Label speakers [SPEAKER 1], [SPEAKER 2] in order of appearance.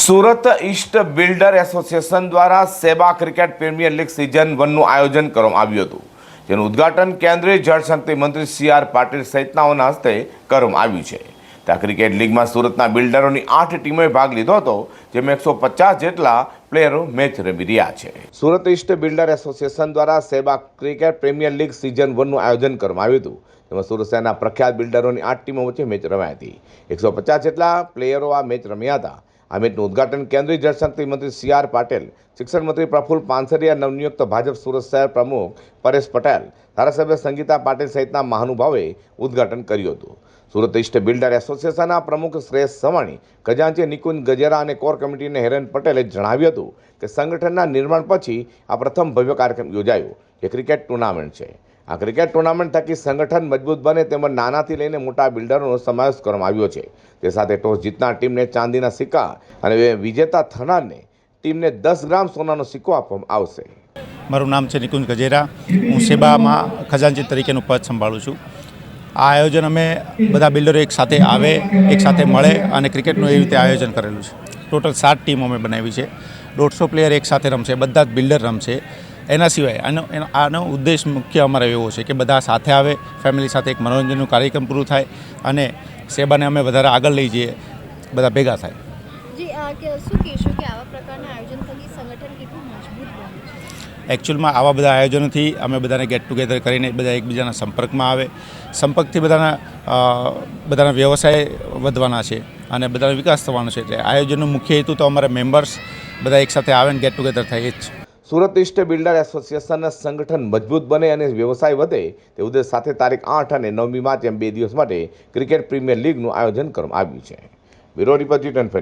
[SPEAKER 1] Surat East builder association દ્વારા સેબા cricket premier league season વનનું આયોજન કરવામાં આવ્યું હતું, જેનું ઉદ્ઘાટન કેન્દ્રીય જળશક્તિ મંત્રી સી આર પાટીલ સહિતનાઓના હસ્તે કરવામાં આવ્યું છે. ત્યાં ક્રિકેટ લીગમાં સુરતના બિલ્ડરોની આઠ ટીમોએ ભાગ લીધો હતો, જેમાં એકસો પચાસ જેટલા પ્લેયરો મેચ રમી રહ્યા છે. સુરત ઈસ્ટ બિલ્ડર એસોસિએશન દ્વારા સેબા ક્રિકેટ પ્રીમિયર લીગ સિઝન વનનું આયોજન કરવામાં આવ્યું હતું તેમાં સુરત શહેરના પ્રખ્યાત બિલ્ડરોની આઠ ટીમો વચ્ચે મેચ રમાઈ હતી. એકસો પચાસ જેટલા પ્લેયરો આ મેચ રમ્યા હતા આ ઉદઘાટન કેન્દ્રીય જળશક્તિ મંત્રી સી આર પાટીલ, શિક્ષણ મંત્રી પ્રફુલ પાનસરિયા, નવનિયુક્ત ભાજપ સુરત શહેર પ્રમુખ પરેશ પટેલ, ધારાસભ્ય સંગીતા પાટીલ સહિતના મહાનુભાવે ઉદ્ઘાટન કર્યું હતું. સુરત ઇસ્ટ બિલ્ડર એસોસિએશનના પ્રમુખ શ્રેયસ સવાણી ખજાંચી નિકુંજ ગજેરા અને કોર કમિટીને હેરેન પટેલે જણાવ્યું હતું કે સંગઠનના નિર્માણ પછી આ પ્રથમ ભવ્ય કાર્યક્રમ યોજાયો. જે ક્રિકેટ ટુર્નામેન્ટ છે. આ ક્રિકેટ ટુર્નામેન્ટ થકી સંગઠન મજબૂત બને તેમજ નાનાથી લઈને મોટા બિલ્ડરોનો સમાવેશ કરવામાં આવ્યો છે. તે સાથે ટોસ જીતનાર ટીમને ચાંદીના સિક્કા અને વિજેતા થનારને ટીમને દસ ગ્રામ સોનાનો સિક્કો આપવામાં આવશે.
[SPEAKER 2] મારું નામ છે નિકુંજ ગજેરા. હું સેબામાં ખજાનચી તરીકેનું પદ સંભાળું છું. આ આયોજન અમે બધા બિલ્ડરો એક સાથે આવે, એક સાથે મળે અને ક્રિકેટનું એવી રીતે આયોજન કરેલું છે. ટોટલ સાત ટીમો અમે બનાવી છે. દોઢસો પ્લેયર એક સાથે રમશે. બધા જ બિલ્ડર રમશે. એના સિવાય આનો એનો આનો ઉદ્દેશ મુખ્ય અમારો એવો છે કે બધા સાથે આવે ફેમિલી સાથે એક મનોરંજનનું કાર્યક્રમ પૂરું થાય અને સેબાને અમે વધારે આગળ લઈ જઈએ બધા ભેગા થાય. એકચ્યુઅલમાં આવા બધા આયોજનોથી અમે બધાને ગેટ ટુગેધર કરીને બધા એકબીજાના સંપર્કમાં આવે. સંપર્કથી બધાના બધાના વ્યવસાય વધવાના છે અને બધાનો વિકાસ થવાનો છે. એટલે આયોજનનો મુખ્ય હેતુ તો અમારા મેમ્બર્સ બધા એકસાથે આવે ને ગેટ ટુગેધર થાય એ જ છે.
[SPEAKER 1] સુરત ઇસ્ટ બિલ્ડર એસોસિએશનના સંગઠન મજબૂત બને અને વ્યવસાય વધે તે ઉદ્દેશ સાથે તારીખ આઠ અને નવમી માર્ચ એમ બે દિવસ માટે ક્રિકેટ પ્રીમિયર લીગનું આયોજન કરવામાં આવ્યું છે. બ્યુરો રિપોર્ટ જી ટેન